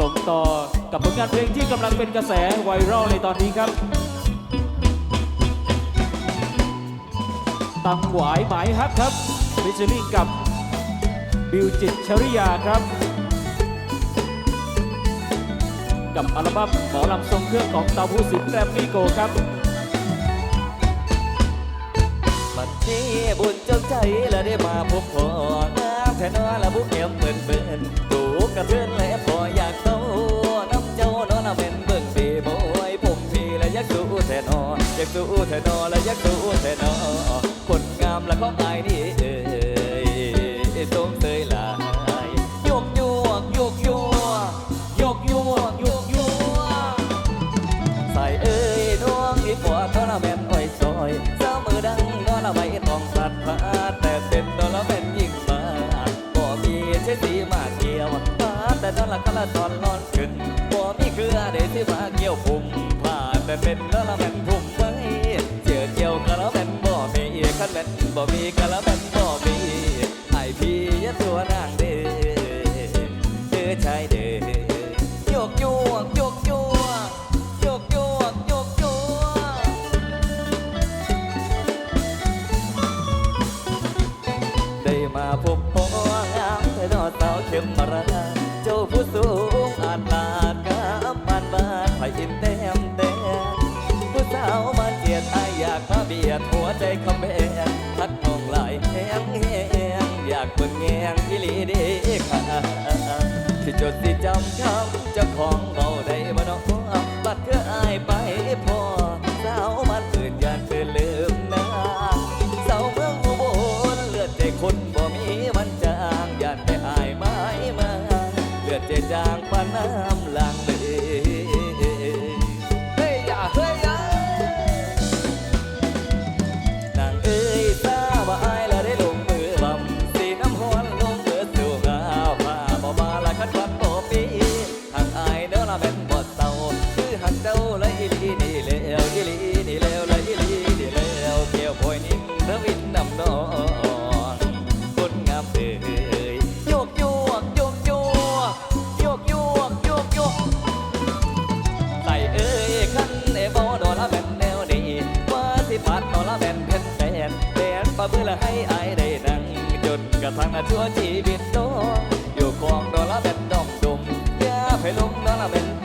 ส่งต่อกับผลงานเพลงที่กำลังเป็นกระแสไวรัลในตอนนี้ครับ ตังหวายหมายฮักครับฟิชเชอริ่งกับบิวจิตชริยาครับ กับอัลบั้มหมอลำทรงเครื่องของเตาผู้สินแกรมมี่โกครับบัดนี้บุญจงใจและได้มาพบพองามแท้นอละบุกเอ็มเบิ่นเบิ่น ลูกกรเทือนและพออยากเต้าน้ำเจ้านอนเป็นเบิ่งปีบอยผมพีและยักษ์สู้แทนอยักษ์สู้แทนอและยักษ์สู้แทนอคนงามและของอายนี่เอ้ยสมเตยลายยกยวกยกยวกยกยวกยกยวกใส่เอ้ยดวงที่ปวดทรมานอ่อยซอยเจ้ามือดังนอนละไว้ทองสัตว์พาแต่เป็นนอนละเป็นยิ่งมาบ่มีเช่นดีมา ผ้าแต่นอนละก็ละตอนนอนขึ้นบ่มีเครือเดที่มาเกี่ยวผมผ้านแต่เป็นนอนละเป็นผมไว้เจียวเกี่ยวก็ละเป็นบ่มีคันเป็นบ่มีก็ละเป็นบ่มีไอพี่ยะตัวนางเด้เด้อชายเด้อโยกโยกโยกโยกโยกโยกโยกโยกได้มาพบพ่องามแต่ดอสาวเข้มมารา ใจคำแบงทักน้องไหลายแหงแหงอยากเบิ่งแงงอีหลีเด้ค่ะที่จดที่จำคำเจ้าของเบาได้บ่น้องบัดเธออายไปพอสาวมันตื่นยานเธอลืมนะสาวเมืองอุบลเลือดใจคนบ่มีมันจางยานแต่อายไม้มาเลือดใจจางปานน้ำ นี่แล้วอีลีนี่แล้วละอีลีนี่แล้วเกี่ยวพอยนินเด้อวินน้ำนองคนงามเอ้ยโยกโยกโยกโยกโยกโยกโยกโยกใส่เอ้ยขันเอโบดอละแบนแนวนี้ว่าสิปัดดอละแบนเพนแบนแบนปะเพื่อละให้อายได้นั่งจนกระทั่งนาชั่วชีวิตโตอยู่คลองดอละแบนดองดุมย่าไปลงดอละแบน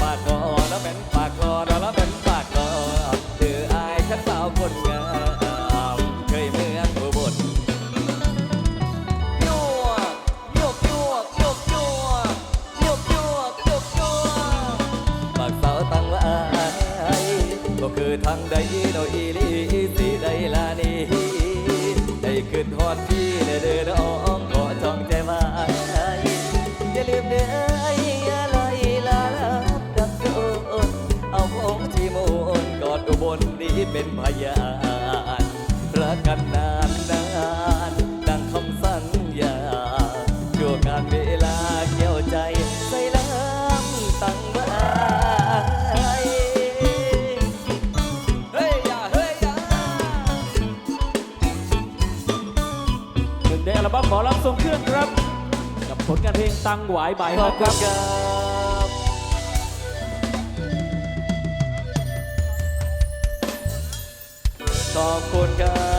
คือทางใดโนอีลีสิใดลานีได้ขึ้นฮอดพี่เด้เด้อน้องขอจองใจไว้อย่าลืมเด้ออย่าลอยลาลับดักโดนเอาผมที่มูนกอดอุบลนี้เป็นพยานรักกันนา บั้มหมอลำทรงเครื่องครับ กับผลงานเพลงตังหวายหมายขอฮับกคุคณรับครับขอบคุณครับ